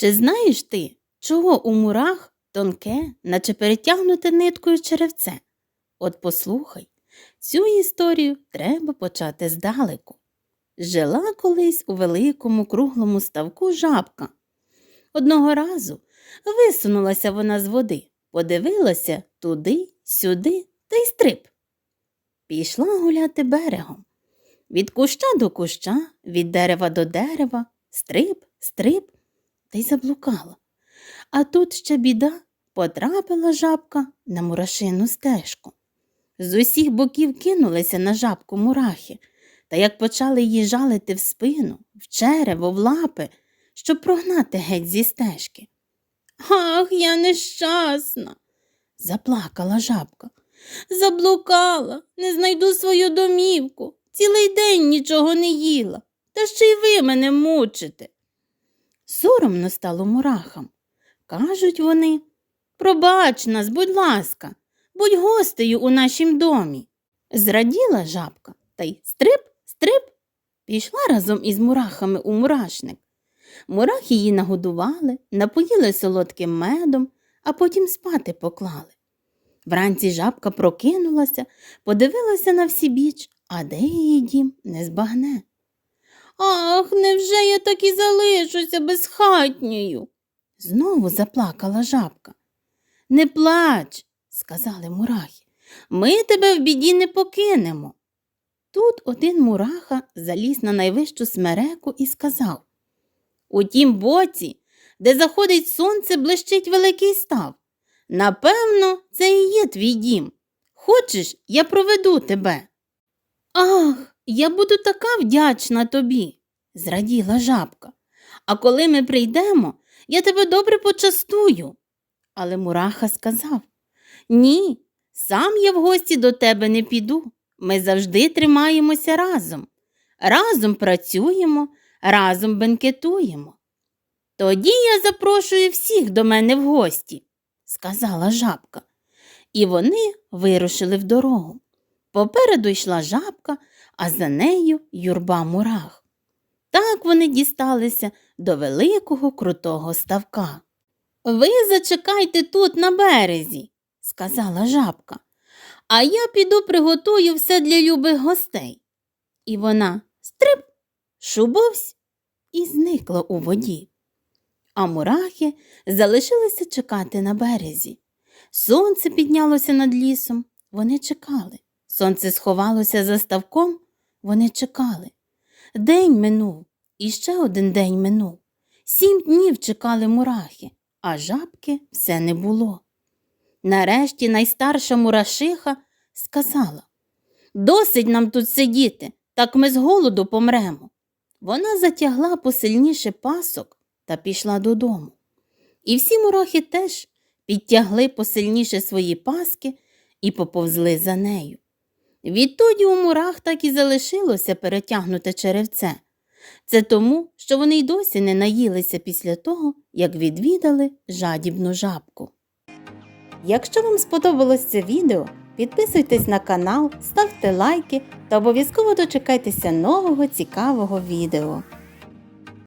Чи знаєш ти, чого у мурах тонке, наче перетягнуте ниткою черевце? От послухай, цю історію треба почати здалеку. Жила колись у великому круглому ставку жабка. Одного разу висунулася вона з води, подивилася туди, сюди та й стрип. Пішла гуляти берегом. Від куща до куща, від дерева до дерева, стрип, стрип, та й заблукала. А тут ще біда потрапила жабка на мурашину стежку. З усіх боків кинулися на жабку мурахи, та як почали її жалити в спину, в черево, в лапи, щоб прогнати геть зі стежки. Ах, я нещасна, заплакала жабка. Заблукала, не знайду свою домівку. Цілий день нічого не їла, та ще й ви мене мучите. Соромно стало мурахам. Кажуть вони, пробач нас, будь ласка, будь гостею у нашім домі. Зраділа жабка та й стрип, стрип, пішла разом із мурахами у мурашник. Мурахи її нагодували, напоїли солодким медом, а потім спати поклали. Вранці жабка прокинулася, подивилася на всі біч, а де її дім не збагне. Ах, невже я так і залишуся безхатньою? Знову заплакала жабка. Не плач, сказали мурахи. Ми тебе в біді не покинемо. Тут один мураха заліз на найвищу смереку і сказав У тім боці, де заходить сонце, блищить великий став. Напевно, це і є твій дім. Хочеш, я проведу тебе. Ах, я буду така вдячна тобі, зраділа жабка. А коли ми прийдемо, я тебе добре почастую. Але мураха сказав Ні, сам я в гості до тебе не піду. Ми завжди тримаємося разом. Разом працюємо, разом бенкетуємо. Тоді я запрошую всіх до мене в гості, сказала жабка. І вони вирушили в дорогу. Попереду йшла жабка, а за нею юрба мурах. Так вони дісталися до великого крутого ставка. Ви зачекайте тут на березі, сказала жабка, а я піду приготую все для любих гостей. І вона стрип, шубовсь і зникла у воді. А мурахи залишилися чекати на березі. Сонце піднялося над лісом, вони чекали. Сонце сховалося за ставком, вони чекали. День минув, і ще один день минув. Сім днів чекали мурахи, а жабки все не було. Нарешті найстарша мурашиха сказала Досить нам тут сидіти, так ми з голоду помремо. Вона затягла посильніше пасок та пішла додому. І всі мурахи теж підтягли посильніше свої паски і поповзли за нею. Відтоді у мурах так і залишилося перетягнуте черевце. Це тому, що вони й досі не наїлися після того, як відвідали жадібну жабку. Якщо вам сподобалось це відео, підписуйтесь на канал, ставте лайки та обов'язково дочекайтеся нового цікавого відео.